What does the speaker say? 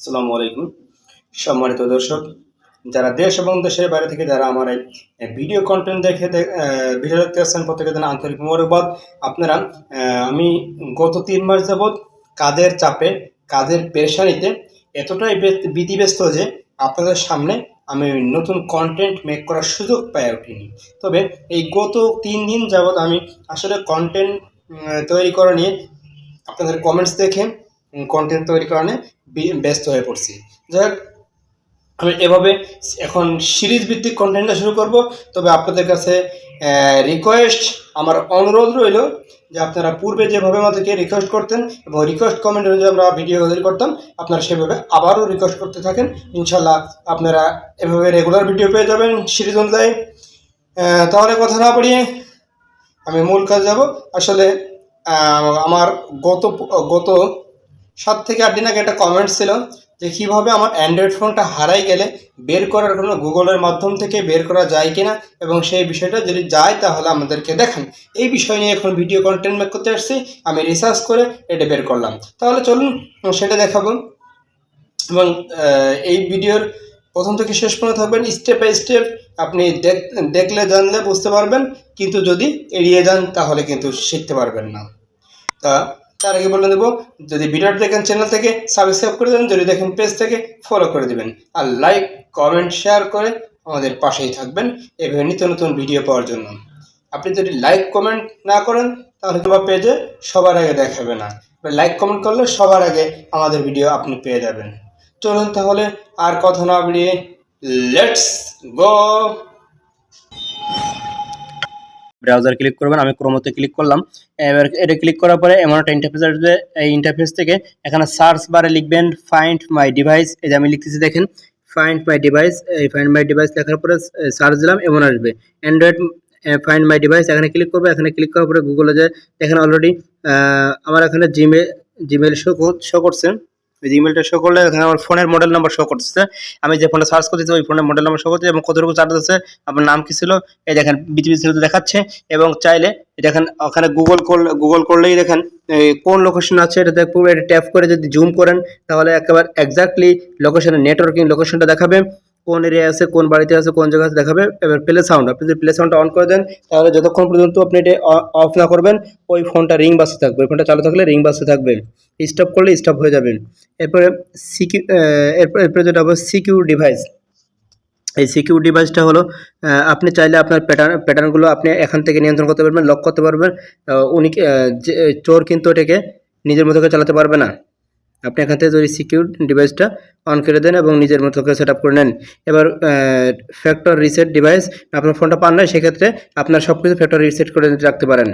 আসসালামু আলাইকুম। সম্মানিত দর্শক, যারা দেশ এবং দেশের বাইরে থেকে যারা আমার এই ভিডিও কন্টেন্ট দেখে ভিডিও দেখতে আসছেন, প্রত্যেকের জন্য আন্তরিক মোবারকবাদ। আপনারা আমি গত তিন মাস যাবৎ কাজের চাপে কাজের পেরেশানিতে এতটাই ব্যস্ত- বিধিব্যস্ত যে আপনাদের সামনে আমি নতুন কন্টেন্ট মেক করার সুযোগ পেয়ে উঠিনি। তবে এই গত তিন দিন যাবৎ আমি আসলে কন্টেন্ট তৈরি করা নিয়ে আপনাদের কমেন্টস দেখে কন্টেন্ট তৈরি করা নিয়ে বি- ব্যস্ত হয়ে পড়ছি। যাই হোক, আমি এভাবে এখন সিরিজ ভিত্তিক কন্টেন্টটা শুরু করব। তবে আপনাদের কাছে রিকোয়েস্ট আমার অনুরোধ রইল যে আপনারা পূর্বে যেভাবে আমাদেরকে রিকোয়েস্ট করতেন এবং রিকোয়েস্ট কমেন্ট অনুযায়ী আমরা ভিডিও তৈরি করতাম, আপনারা সেভাবে আবারও রিকোয়েস্ট করতে থাকেন। ইনশাল্লাহ আপনারা এভাবে রেগুলার ভিডিও পেয়ে যাবেন সিরিজ অনুযায়ী তাহলে কথা না বাড়িয়ে আমি মূল কাজ যাব। আসলে আমার গত গত সাত থেকে আট দিন আগে একটা কমেন্ট ছিল যে কীভাবে আমার অ্যান্ড্রয়েড ফোনটা হারাই গেলে বের করার কোনো গুগলের মাধ্যম থেকে বের করা যায় কিনা এবং সেই বিষয়টা যদি যায় তাহলে আমাদেরকে দেখান। এই বিষয় নিয়ে এখন ভিডিও কন্টেন্ট মেক করতে আসছি। আমি রিসার্চ করে এটা বের করলাম। তাহলে চলুন, সেটা দেখাবো। এবং এই ভিডিওর প্রথম থেকে শেষ পর্যন্ত থাকবেন। স্টেপ বাই স্টেপ আপনি দেখ- দেখলে, জানলে বুঝতে পারবেন। কিন্তু যদি এড়িয়ে যান তাহলে কিন্তু শিখতে পারবেন না। তা তার আগে বলে দেবো যদি ভিডিওটা দেখেন চ্যানেল থেকে সাবস্ক্রাইব করে দেবেন যদি দেখেন পেজ থেকে ফলো করে দেবেন। আর লাইক কমেন্ট শেয়ার করে আমাদের পাশেই থাকবেন। এভাবে নিত্য নতুন ভিডিও পাওয়ার জন্য। আপনি যদি লাইক কমেন্ট না করেন, তাহলে তোমার পেজে সবার আগে দেখাবে না। লাইক কমেন্ট করলে সবার আগে আমাদের ভিডিও আপনি পেয়ে যাবেন। চলুন তাহলে আর কথা না বাড়িয়ে লেটস গো ব্রাউজার ক্লিক করবেন, আমি ক্রোমোতে ক্লিক করলাম। এবার এটা ক্লিক করার পরে এমন একটা ইন্টারফেস আসবে, এই ইন্টারফেস থেকে এখানে সার্চ বারে লিখবেন ফাইন্ড মাই ডিভাইস এই যে আমি লিখতেছি দেখেন ফাইন্ড মাই ডিভাইস এই ফাইন্ড মাই ডিভাইস লেখার পরে সার্চ দিলাম, এমন আসবে। অ্যান্ড্রয়েড ফাইন্ড মাই ডিভাইস এখানে ক্লিক করবে, এখানে ক্লিক করার পরে গুগলে যে এখানে অলরেডি আমার এখানে জিমেল জিমেল শো শো করছে। এই ইমেলটা শো করলে এখানে আমার ফোনের মডেল নাম্বার শো করতেছে। আমি যে ফোনটা সার্চ করতেছি, ওই ফোনের মডেল নাম্বার শো করতেছে এবং কতটুকু চার্জ আছে, আপনার নাম কি ছিল, এই দেখেন বিজিবি দেখাচ্ছে এবং চাইলে দেখেন, ওখানে গুগল গুগল করলেই দেখেন কোন লোকেশন আছে এটা দেখব এটা ট্যাপ করে যদি জুম করেন, তাহলে একেবারে এক্স্যাক্টলি লোকেশনের নেটওয়ার্কিং লোকেশনটা দেখাবে। কোন এরিয়া আছে, কোন বাড়িতে আছে, কোন জায়গায় দেখাবে। এবার প্লে সাউন্ড আপনি যদি প্লে সাউন্ডটা অন করে দেন, তাহলে যতক্ষণ পর্যন্ত আপনি এটা অফ না করবেন, ওই ফোনটা রিং বাজতে থাকবে। ওই ফোনটা চালু থাকলে রিং বাজতে থাকবে। স্টপ করলে স্টপ হয়ে যাবে। এরপরে সিকিউ এরপর, এরপরে যেটা হবে সিকিউর ডিভাইস এই সিকিউর ডিভাইসটা হলো আপনি চাইলে আপনার প্যাটার্ন প্যাটার্নগুলো আপনি এখান থেকে নিয়ন্ত্রণ করতে পারবেন লক করতে পারবেন। উনি চোর কিন্তু এটাকে নিজের মতো চালাতে পারবে না। আপনি এখান থেকে যদি সিকিউর ডিভাইসটা অন করে দেন এবং নিজের মতো করে সেট করে নেন, এবার ফ্যাক্টর রিসেট ডিভাইস আপনার ফোনটা পান না সেক্ষেত্রে আপনার সব কিছু ফ্যাক্টর রিসেট করে রাখতে পারেন।